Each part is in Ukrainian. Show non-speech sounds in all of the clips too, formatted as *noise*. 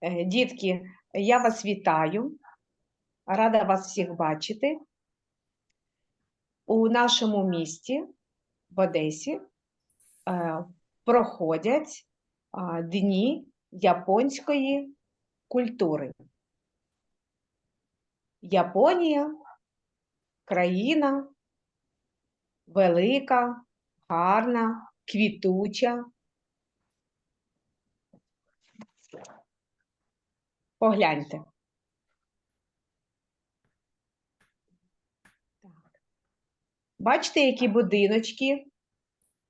Е, Дітки, я вас вітаю. Рада вас всіх бачити. У нашому місті, в Одесі, е, проходять дні японської культури. Японія країна велика, гарна, квітуча. Погляньте. Бачите, які будиночки,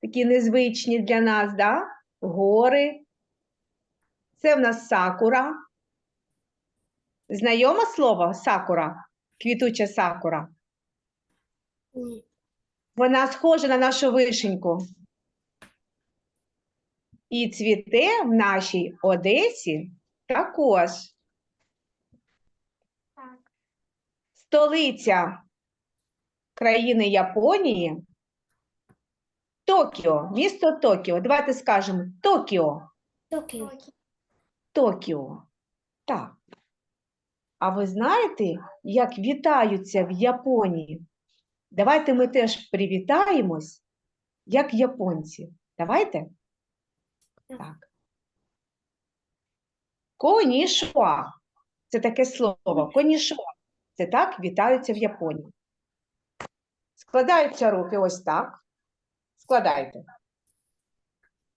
такі незвичні для нас, да? Гори. Це в нас сакура. Знайоме слово сакура, квітуча сакура. Вона схожа на нашу вишеньку. І цвіте в нашій Одесі також. Так. Столиця країни Японії Токіо, місто Токіо. Давайте скажемо Токіо. Токіо. Токіо. Так. А ви знаєте, як вітаються в Японії? Давайте ми теж привітаємось, як японці. Давайте? Так. Конішуа. Це таке слово. Конішуа. Це так вітаються в Японії. Складаються руки ось так. Складайте.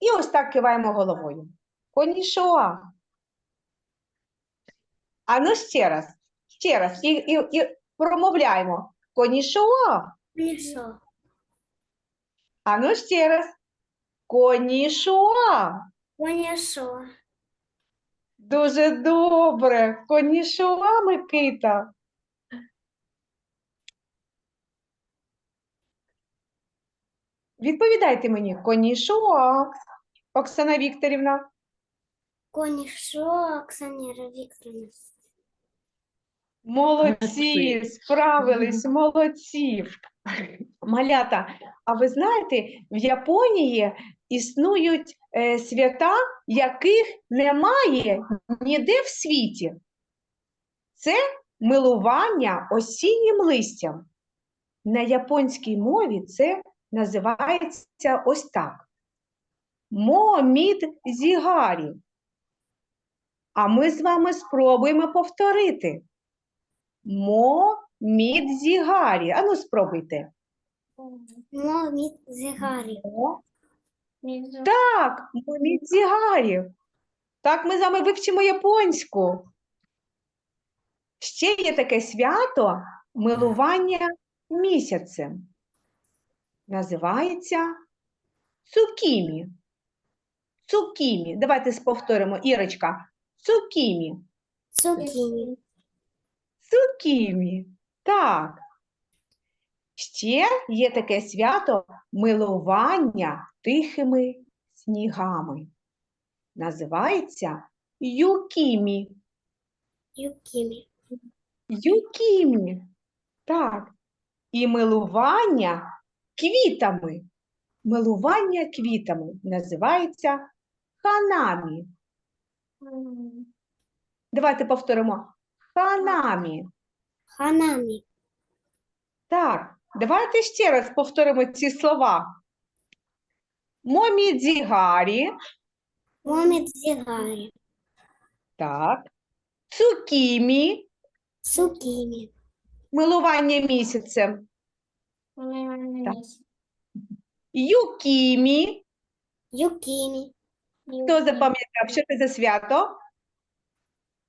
І ось так киваємо головою. Конішуа. А ну ще раз. Ще раз. І, і, і промовляємо. Конішуа. Лісо. А ну ще раз. Конішуа. Конішо. Дуже добре. Конішуа, Микита. Відповідайте мені, конішуа, Оксана Вікторівна. Конішо, Оксаніра Вікторівна. Молодці, справились, молодці. Малята, а ви знаєте, в Японії існують е, свята, яких немає ніде в світі. Це милування осіннім листям. На японській мові це називається ось так. Момідзігарі. А ми з вами спробуємо повторити. Момідзігарі. Ану, спробуйте. Моміт зігарі. Мо. Так, момідзігарі. Так, ми з вами вивчимо японську. Ще є таке свято милування місяцем. Називається цукімі. Цукімі. Давайте повторимо, Ірочка. Цукімі. Цукіні. Цукімі. Так. Ще є таке свято милування тихими снігами. Називається Юкімі. Юкімі. Юкімі. Так. І милування квітами. Милування квітами називається ханамі. Давайте повторимо. Ханамі. Ханамі. Так, давайте ще раз повторимо ці слова. Момідзігарі, Моміт зігарі. так, цукімі, Цукіні. милування місяцем, юкімі. Юкімі. Хто запам'ятав, що це за свято?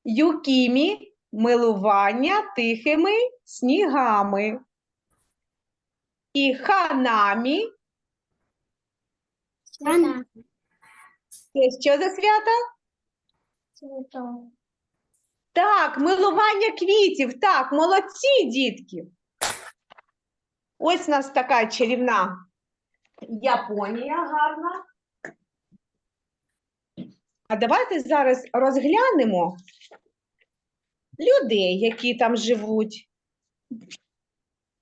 Юкімі, милування тихими снігами. І ханамі, Ханамі. це що за свято? Так, милування квітів. Так, молодці, дітки. Ось у нас така чарівна Японія гарна. А давайте зараз розглянемо людей, які там живуть,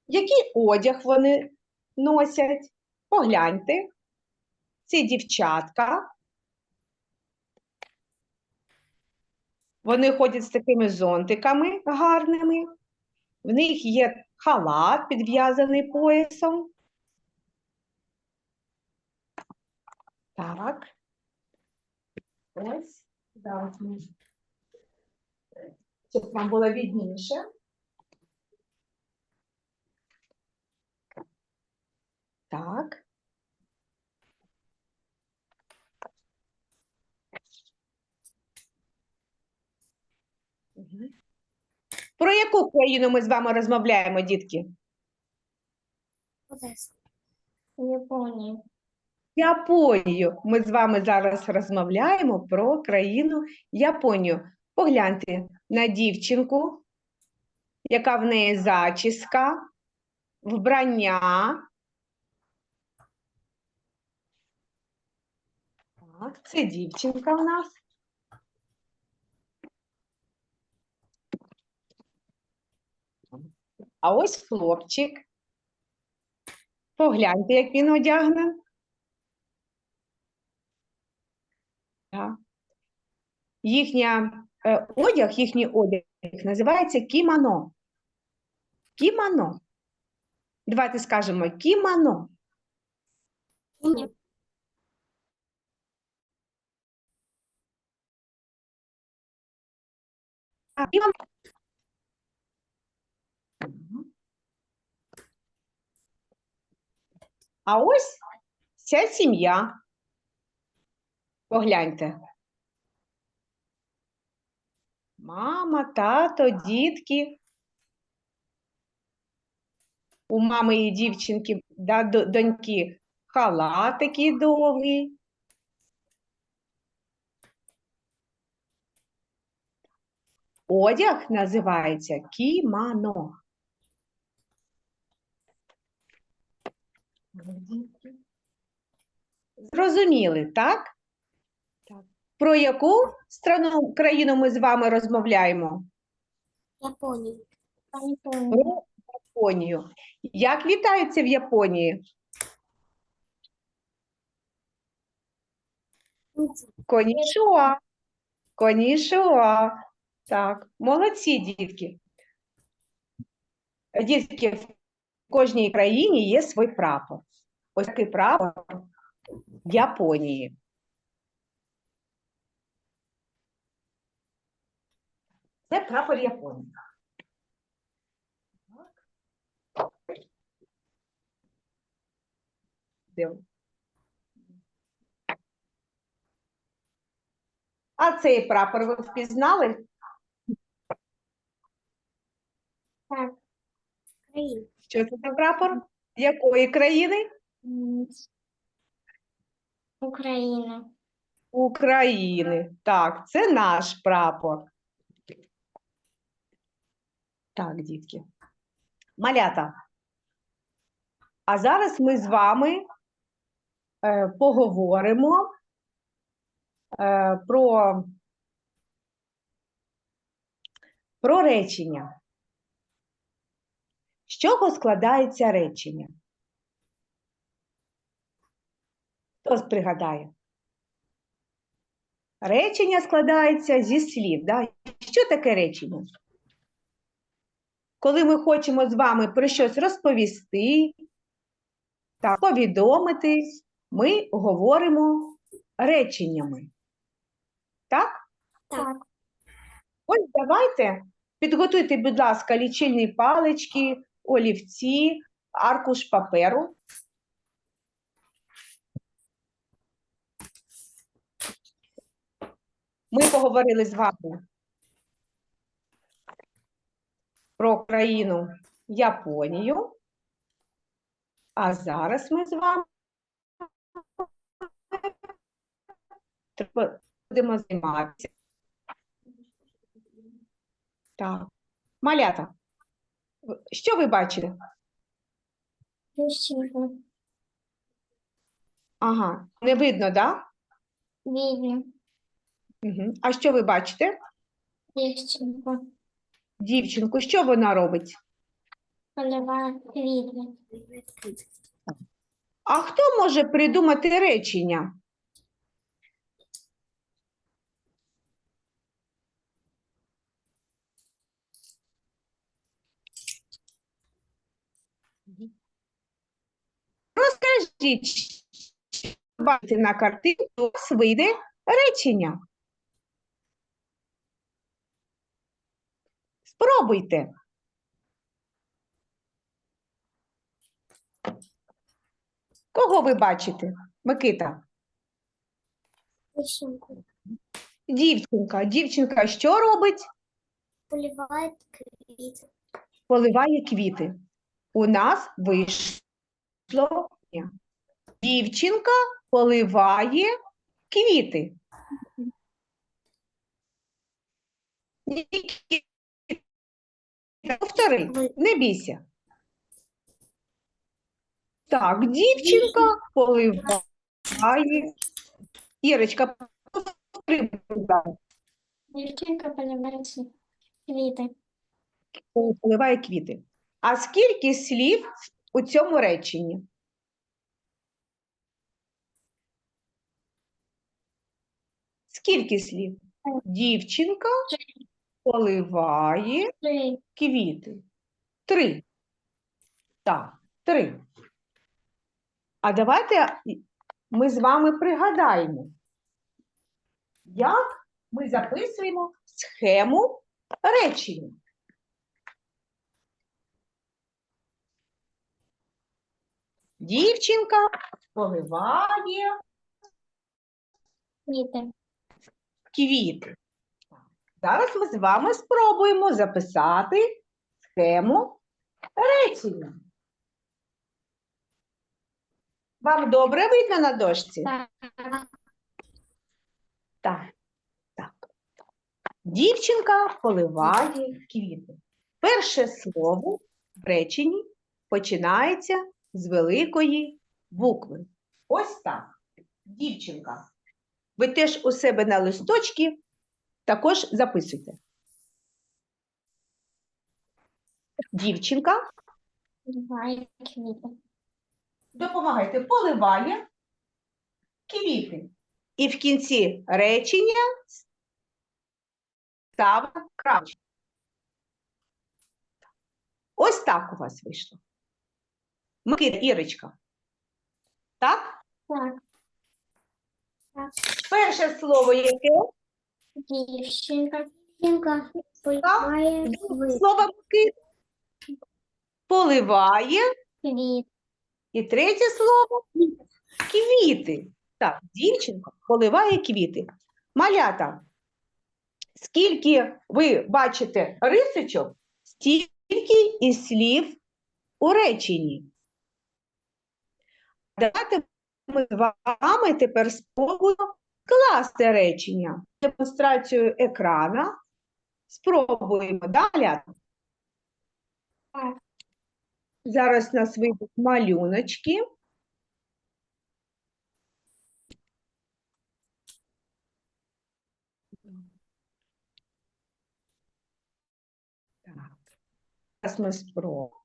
який одяг вони носять. Погляньте. Ці дівчатка. Вони ходять з такими зонтиками гарними. В них є халат, підв'язаний поясом. Так. Ось. Зараз. Щоб вам було відніше. Так. Мгм. Про яку країну ми з вами розмовляємо, дітки? Одеса. Японія. Японію. Ми з вами зараз розмовляємо про країну Японію. Погляньте на дівчинку, яка в неї зачіска, вбрання. Так, це дівчинка в нас. А ось хлопчик. Погляньте, як він одягнений. Так. Їхня е, одяг, їхній одяг називається кімоно. Кімоно. Давайте скажемо кімоно. Ні. А, ось ця сім'я. Погляньте. Мама, тато, дітки. У мами і дівчинки, да, доньки, халат такий довгий. Одяг називається кімано. Зрозуміли, так? Так. Про яку страну, країну ми з вами розмовляємо? Японія. Про Японію. Як вітаються в Японії? Конішуа. Конішуа. Так, молодці, дітки. Дітки, в кожній країні є свій прапор. Ось такий прапор Японії. Це прапор Японії. А цей прапор ви впізнали? Так. Що це за прапор? Якої країни? Україна. України. Так, це наш прапор. Так, дітки. Малята. А зараз ми з вами е, поговоримо е, про, про речення. З чого складається речення? Хто пригадає? Речення складається зі слів. Да? Що таке речення? Коли ми хочемо з вами про щось розповісти, так, повідомити, ми говоримо реченнями. Так? Так. Ось давайте підготуйте, будь ласка, лічильні палички, олівці, аркуш паперу. Ми поговорили з вами про країну Японію. А зараз ми з вами будемо займатися. Так. Малята, що ви бачите? Ага, не видно, так? Да? А що ви бачите? Дівчинку. Дівчинку, що вона робить? Поливає квіти. А хто може придумати речення? Ну, Розкажіть, що бачите на картинку, у вас вийде речення. Спробуйте. Кого ви бачите, Микита? Дівчинку. Дівчинка. Дівчинка що робить? Поливає квіти. Поливає квіти. У нас вийшло. Дівчинка поливає квіти. Повтори, не бійся. Так, дівчинка поливає. Ірочка, повтори. Дівчинка поливається квіти. поливає квіти. А скільки слів у цьому реченні? Скільки слів? Дівчинка поливає Три. квіти. Три. Так, три. А давайте ми з вами пригадаємо, як ми записуємо схему речення. Дівчинка поливає Квіти. квіти. Зараз ми з вами спробуємо записати схему речення. Вам добре видно на дошці? Так. Так. так. Дівчинка поливає квіти. Перше слово в реченні починається з великої букви. Ось так. Дівчинка. Ви теж у себе на листочки також записуйте. Дівчинка, допомагайте, поливає квіти. І в кінці речення ставимо крапочку. Ось так у вас вийшло. Микита, Ірочка. Так? Так. Перше слово яке? Дівчинка. Дівчинка поливає. Слово. Поливає. Квіти. І третє слово квіти. Так, дівчинка поливає квіти. Малята, скільки ви бачите рисочок, стільки і слів у реченні. Давайте ми з вами тепер спробуємо класти речення. Демонстрацію екрана. Спробуємо. Да, малята? Так. Зараз нас вийдуть малюночки. Так. Зараз ми спробуємо.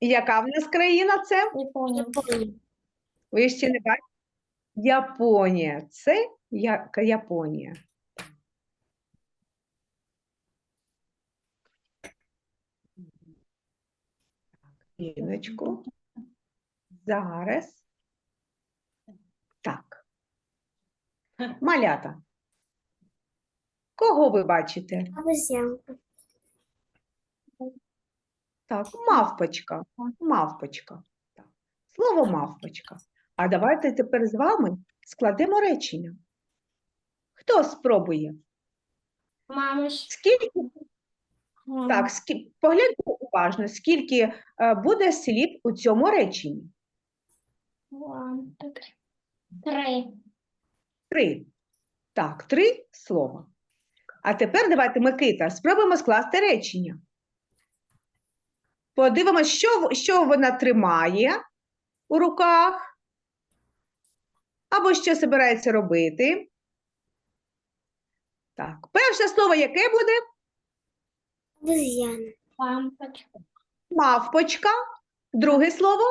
Яка в нас країна це? Японія. Ви ще не бачите? Японія. Це я- Японія. Хвилиночку. Зараз. Так. Малята. Кого ви бачите? Обезьянка. Так, мавпочка. Мавпочка. Так. Слово мавпочка. А давайте тепер з вами складемо речення. Хто спробує? Мама ж. Скільки, Мама. так, скі, погляньте уважно, скільки е, буде слів у цьому реченні? Три. Три. Так, три слова. А тепер давайте, Микита, спробуємо скласти речення. Подивимось, що, що вона тримає у руках, або що збирається робити. Так, перше слово яке буде? Обезьяна. Лампочка. Мавпочка. Друге слово?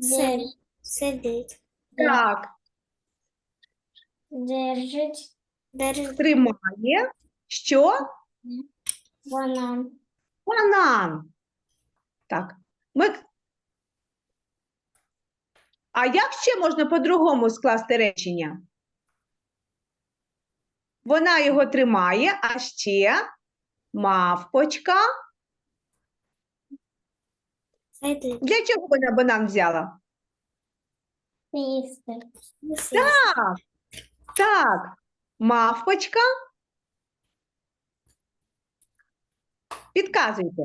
Сидить. Сидить. Так, Держить. Дерево. тримає що? Банан. Банан. Так. Ми... А як ще можна по-другому скласти речення? Вона його тримає, а ще мавпочка. Для чого вона банан взяла? Їсти. Так, так. Мавпочка. Підказуйте.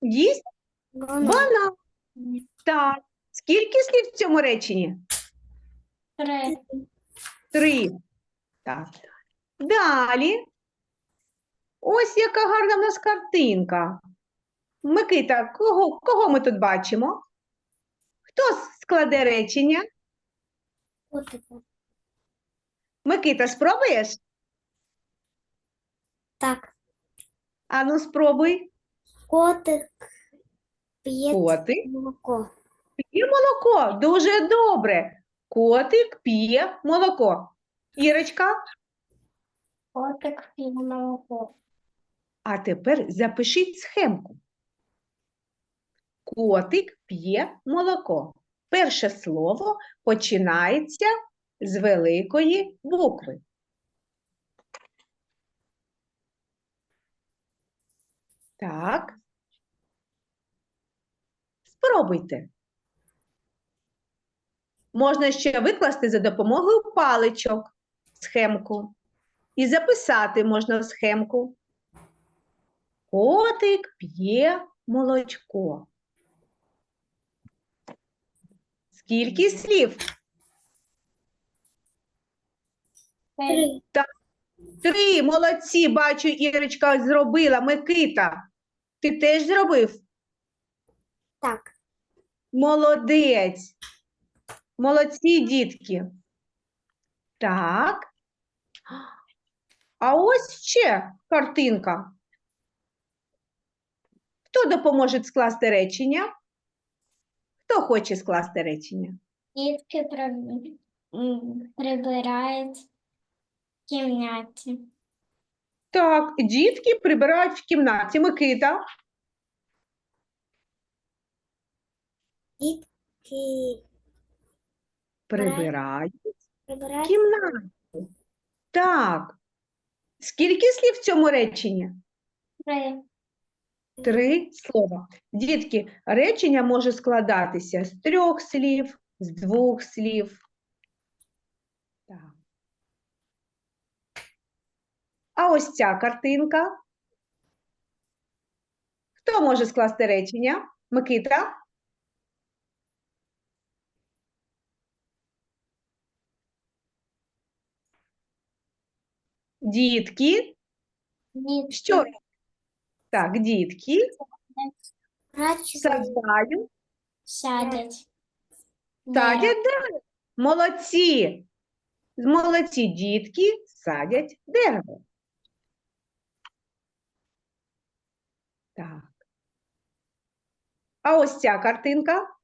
Їсть банан. Так. Скільки слів в цьому реченні? Три. Три. Так. Далі. Ось яка гарна в нас картинка. Микита, кого, кого ми тут бачимо? Хто складе речення? Микита, спробуєш? Так. Ану, спробуй. Котик п'є Котик молоко. п'є молоко. Дуже добре. Котик п'є молоко. Ірочка, Котик п'є молоко. а тепер запишіть схемку. Котик п'є молоко. Перше слово починається з великої букви. Так. Спробуйте. Можна ще викласти за допомогою паличок схемку. І записати можна в схемку. Котик п'є молочко. Скільки слів? Три. Три. Три. Молодці, бачу, Ірочка зробила. Микита, ти теж зробив? Так. Молодець. Молодці, дітки. Так. А ось ще картинка. Хто допоможе скласти речення? Хто хоче скласти речення? Дітки прибирають кімнаті. Так, дітки прибирають в кімнаті. Микита. Дітки Прибирають в прибирають. кімнаті. Так. Скільки слів в цьому реченні? Три. Три слова. Дітки, речення може складатися з трьох слів, з двох слів. Так. А ось ця картинка. Хто може скласти речення? Микита? Дітки. Дітки Що? Так, дітки саджають сядять. Садять дерево. Молодці. Молодці дітки садять дерево. Так. А ось ця картинка.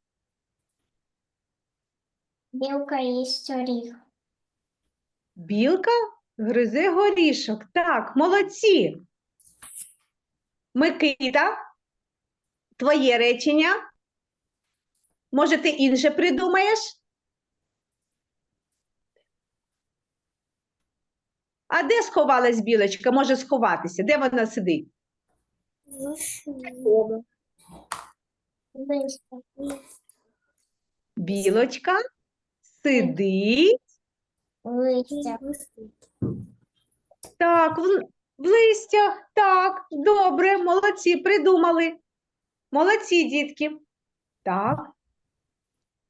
Білка їсть оріх. Білка гризе горішок. Так, молодці. Микита, твоє речення. Може, ти інше придумаєш? А де сховалась білочка? Може сховатися? Де вона сидить? Білочка сидить Листя. так, в, в листях. Так, добре, молодці, придумали. Молодці, дітки. Так.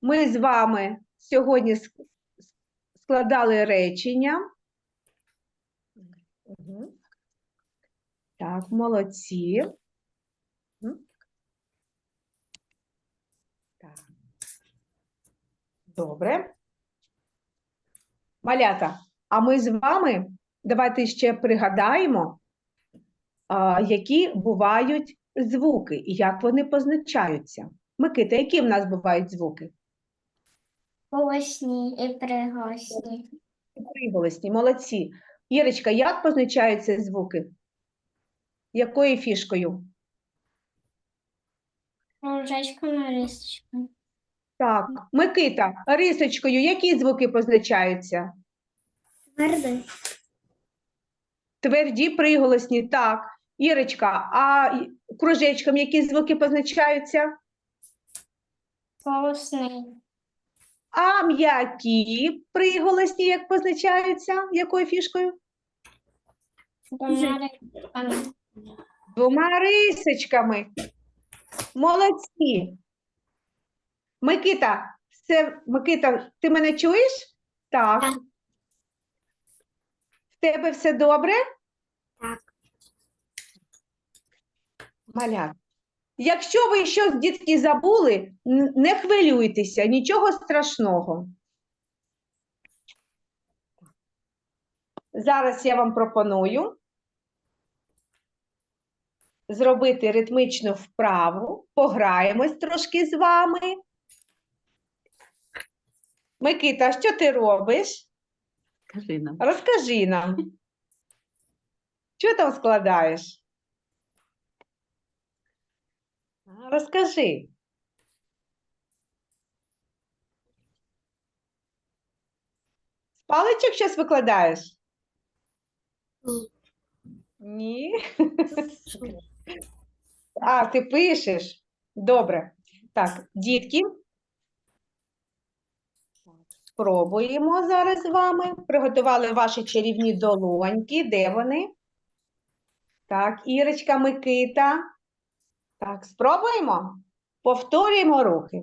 Ми з вами сьогодні складали речення. Мгм. Так, молодці. Так. Добре. Малята, а ми з вами давайте ще пригадаємо, які бувають звуки і як вони позначаються. Микита, які в нас бувають звуки? Голосні і приголосні. Приголосні, молодці. Ірочка, як позначаються звуки? Якою фішкою? Кружечком, рисочком. Так, Микита, рисочкою, які звуки позначаються? Твердий. Тверді приголосні, так. Ірочка, а кружечком які звуки позначаються? Голосний. А м'які приголосні як позначаються? Якою фішкою? Рисочками. Двома рисочками. Молодці. Микита, це, Микита, ти мене чуєш? Так. Так. В тебе все добре? Так. Малят. Якщо ви щось, дітки, забули, не хвилюйтеся, нічого страшного. Зараз я вам пропоную зробити ритмичну вправу, пограємось трошки з вами. Микита, що ти робиш? Кажи нам. Розкажи нам. Що там складаєш? Розкажи. З паличок щось викладаєш? Ні. Ні. А, ти пишеш? Добре. Так, дітки. Спробуємо зараз з вами. Приготували ваші чарівні долоньки. Де вони? Так, Ірочка, Микита. Так, спробуємо. Повторюємо рухи.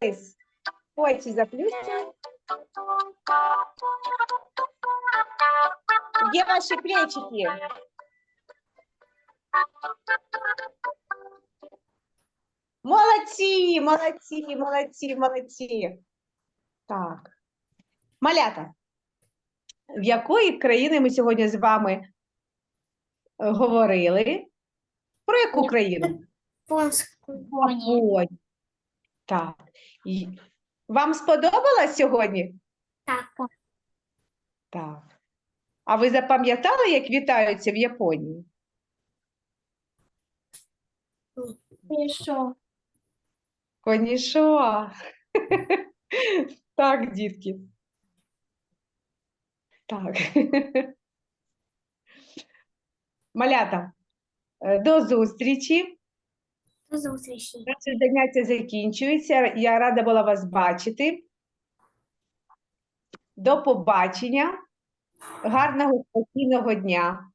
Грайтесь. Очі заплющені. Где ваши плечики? Молодці, молодці, молодці, молодці. Так. Малята, в якої країни ми сьогодні з вами е, говорили? Про яку країну? Понську. Так. І Вам сподобалось сьогодні? Так. Так. А ви запам'ятали, як вітаються в Японії? Що? Конішо. *laughs* Так, дітки. Так. *laughs* Малята, е, до зустрічі. До зустрічі. Наше заняття закінчується. Я рада була вас бачити. До побачення. Гарного спокійного дня.